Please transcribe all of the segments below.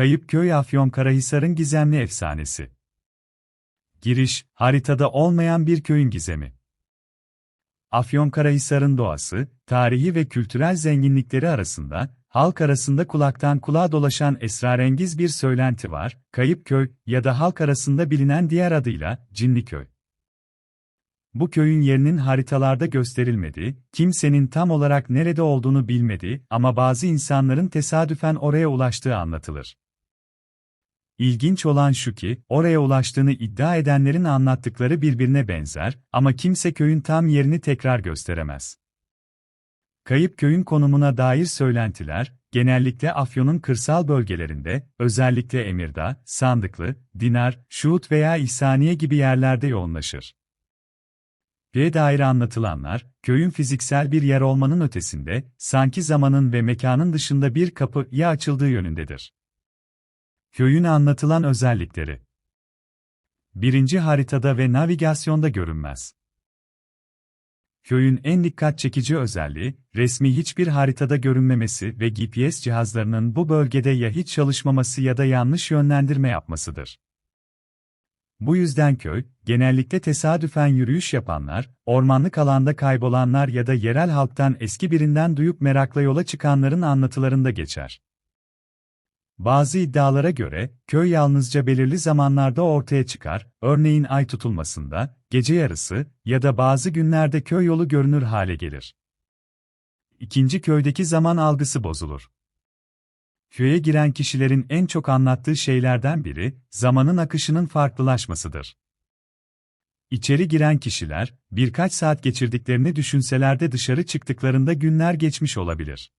Kayıp Köy Afyonkarahisar'ın gizemli efsanesi. Giriş, haritada olmayan bir köyün gizemi. Afyonkarahisar'ın doğası, tarihi ve kültürel zenginlikleri arasında, halk arasında kulaktan kulağa dolaşan esrarengiz bir söylenti var, Kayıp Köy ya da halk arasında bilinen diğer adıyla Cinliköy. Bu köyün yerinin haritalarda gösterilmediği, kimsenin tam olarak nerede olduğunu bilmediği ama bazı insanların tesadüfen oraya ulaştığı anlatılır. İlginç olan şu ki, oraya ulaştığını iddia edenlerin anlattıkları birbirine benzer ama kimse köyün tam yerini tekrar gösteremez. Kayıp köyün konumuna dair söylentiler, genellikle Afyon'un kırsal bölgelerinde, özellikle Emirdağ, Sandıklı, Dinar, Şuhut veya İhsaniye gibi yerlerde yoğunlaşır. Köye dair anlatılanlar, köyün fiziksel bir yer olmanın ötesinde, sanki zamanın ve mekanın dışında bir kapı ya açıldığı yönündedir. Köyün anlatılan özellikleri Birinci haritada ve navigasyonda görünmez. Köyün en dikkat çekici özelliği, resmi hiçbir haritada görünmemesi ve GPS cihazlarının bu bölgede ya hiç çalışmaması ya da yanlış yönlendirme yapmasıdır. Bu yüzden köy, genellikle tesadüfen yürüyüş yapanlar, ormanlık alanda kaybolanlar ya da yerel halktan eski birinden duyup merakla yola çıkanların anlatılarında geçer. Bazı iddialara göre, köy yalnızca belirli zamanlarda ortaya çıkar, örneğin ay tutulmasında, gece yarısı ya da bazı günlerde köy yolu görünür hale gelir. İkinci köydeki zaman algısı bozulur. Köye giren kişilerin en çok anlattığı şeylerden biri, zamanın akışının farklılaşmasıdır. İçeri giren kişiler, birkaç saat geçirdiklerini düşünseler de dışarı çıktıklarında günler geçmiş olabilir.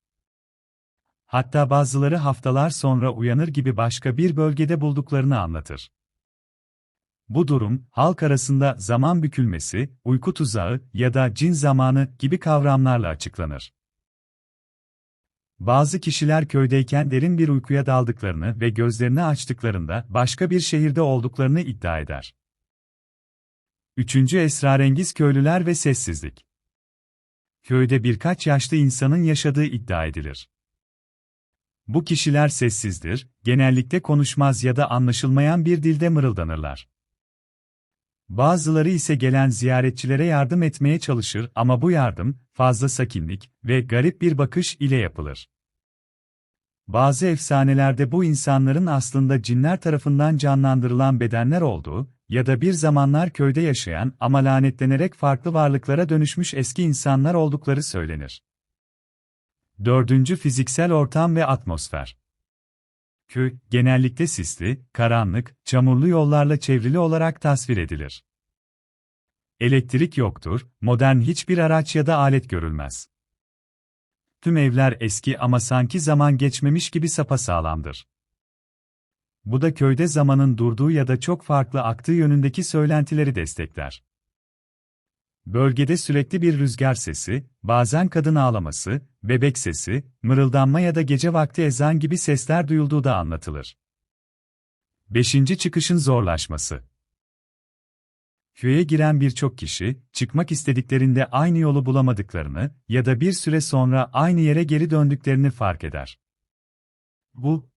Hatta bazıları haftalar sonra uyanır gibi başka bir bölgede bulduklarını anlatır. Bu durum, halk arasında zaman bükülmesi, uyku tuzağı ya da cin zamanı gibi kavramlarla açıklanır. Bazı kişiler köydeyken derin bir uykuya daldıklarını ve gözlerini açtıklarında başka bir şehirde olduklarını iddia eder. Üçüncü esrarengiz köylüler ve sessizlik. Köyde birkaç yaşlı insanın yaşadığı iddia edilir. Bu kişiler sessizdir, genellikle konuşmaz ya da anlaşılmayan bir dilde mırıldanırlar. Bazıları ise gelen ziyaretçilere yardım etmeye çalışır ama bu yardım, fazla sakinlik ve garip bir bakış ile yapılır. Bazı efsanelerde bu insanların aslında cinler tarafından canlandırılan bedenler olduğu ya da bir zamanlar köyde yaşayan ama lanetlenerek farklı varlıklara dönüşmüş eski insanlar oldukları söylenir. Dördüncü fiziksel ortam ve atmosfer. Köy, genellikle sisli, karanlık, çamurlu yollarla çevrili olarak tasvir edilir. Elektrik yoktur, modern hiçbir araç ya da alet görülmez. Tüm evler eski ama sanki zaman geçmemiş gibi sapasağlamdır. Bu da köyde zamanın durduğu ya da çok farklı aktığı yönündeki söylentileri destekler. Bölgede sürekli bir rüzgar sesi, bazen kadın ağlaması, bebek sesi, mırıldanma ya da gece vakti ezan gibi sesler duyulduğu da anlatılır. 5. Çıkışın zorlaşması Köye giren birçok kişi, çıkmak istediklerinde aynı yolu bulamadıklarını ya da bir süre sonra aynı yere geri döndüklerini fark eder. Bu,